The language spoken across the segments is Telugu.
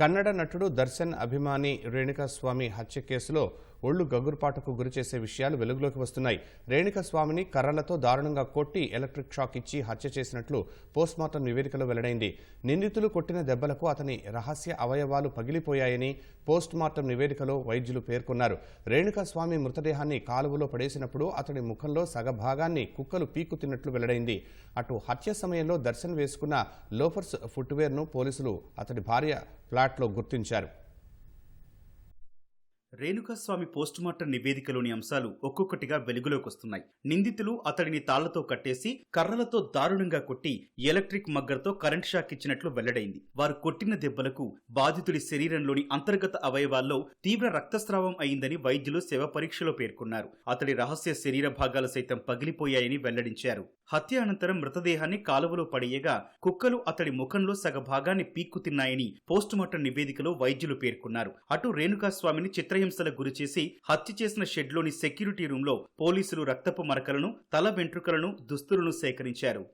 కన్నడ నటుడు దర్శన్ అభిమాని రేణుకాస్వామి హత్య కేసులో ఒళ్ళు గగురుపాటుకు గురిచేసే విషయాలు వెలుగులోకి వస్తున్నాయి. రేణుకాస్వామిని కర్రలతో దారుణంగా కొట్టి ఎలక్ట్రిక్ షాక్ ఇచ్చి హత్య చేసినట్లు పోస్ట్మార్టం నివేదికలో వెల్లడైంది. నిందితులు కొట్టిన దెబ్బలకు అతని రహస్య అవయవాలు పగిలిపోయాయని పోస్ట్మార్టం నివేదికలో వైద్యులు పేర్కొన్నారు. రేణుకాస్వామి మృతదేహాన్ని కాలువలో పడేసినప్పుడు అతడి ముఖంలో సగభాగాన్ని కుక్కలు పీకుతిన్నట్లు వెల్లడైంది. అటు హత్య సమయంలో దర్శన్ వేసుకున్న లోఫర్స్ ఫుట్వేర్ను పోలీసులు అతడి భార్య ఫ్లాట్లో గుర్తించారు. రేణుకాస్వామి పోస్టుమార్టం నివేదికలోని అంశాలు ఒక్కొక్కటిగా వెలుగులోకి వస్తున్నాయి నిందితులు అతడిని తాళ్ళతో కట్టేసి కర్రలతో దారుణంగా కొట్టి ఎలక్ట్రిక్ మగ్గర్తో కరెంట్ షాక్ ఇచ్చినట్లు వెల్లడైంది. వారు కొట్టిన దెబ్బలకు బాధితుడి శరీరంలోని అంతర్గత అవయవాల్లో తీవ్ర రక్తస్రావం అయిందని వైద్యులు శవ పరీక్షలో పేర్కొన్నారు. అతడి రహస్య శరీర భాగాలు సైతం పగిలిపోయాయని వెల్లడించారు. హత్య అనంతరం మృతదేహాన్ని కాలువలో పడేయగా కుక్కలు అతడి ముఖంలో సగ భాగాన్ని పీక్కు తిన్నాయని పోస్టుమార్టం నివేదికలో వైద్యులు పేర్కొన్నారు. అటు రేణుకాస్వామిని చిత్రహింసలకు గురిచేసి హత్య చేసిన షెడ్లోని సెక్యూరిటీ రూంలో పోలీసులు రక్తపు మరకలను తల వెంట్రుకలను దుస్తులను సేకరించారు.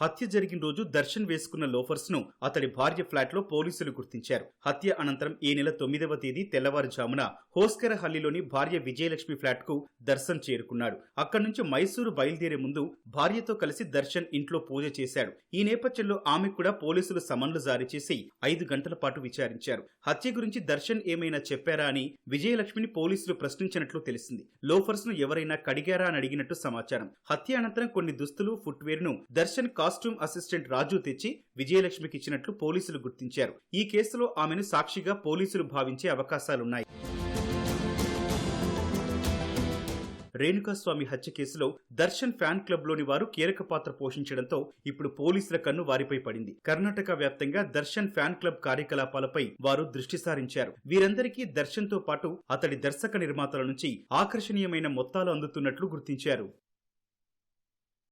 హత్య జరిగిన రోజు దర్శన్ వేసుకున్న లోఫర్స్ను అతడి భార్య ఫ్లాట్లో పోలీసులు గుర్తించారు. హత్య అనంతరం ఈ నెల తొమ్మిదవ తేదీ తెల్లవారుజామున హోస్కరహల్లిలోని భార్య విజయలక్ష్మి ఫ్లాట్కు దర్శన్ చేరుకున్నాడు. అక్కడి నుంచి మైసూరు బయలుదేరే ముందు భార్యతో కలిసి దర్శన్ ఇంట్లో పూజ చేశాడు. ఈ నేపథ్యంలో ఆమె కూడా పోలీసులు సమన్లు జారీ చేసి ఐదు గంటల పాటు విచారించారు. హత్య గురించి దర్శన్ ఏమైనా చెప్పారా అని విజయలక్ష్మిని పోలీసులు ప్రశ్నించినట్లు తెలిసింది. లోఫర్స్ను ఎవరైనా కడిగారా అని అడిగినట్టు సమాచారం. హత్య అనంతరం కొన్ని దుస్తులు ఫుట్వేర్ను దర్శన్ కాస్ట్యూమ్ అసిస్టెంట్ రాజు తెచ్చి విజయలక్ష్మికి ఇచ్చినట్లు పోలీసులు గుర్తించారు. ఈ కేసులో ఆమెను సాక్షిగా పోలీసులు భావించే అవకాశాలున్నాయి. రేణుకాస్వామి హత్య కేసులో దర్శన్ ఫ్యాన్ క్లబ్లోని వారు కీలక పాత్ర పోషించడంతో ఇప్పుడు పోలీసుల కన్ను వారిపై పడింది. కర్ణాటక వ్యాప్తంగా దర్శన్ ఫ్యాన్ క్లబ్ కార్యకలాపాలపై వారు దృష్టి సారించారు. వీరందరికీ దర్శన్తో పాటు అతడి దర్శక నిర్మాతల నుంచి ఆకర్షణీయమైన మొత్తాలు అందుతున్నట్లు గుర్తించారు.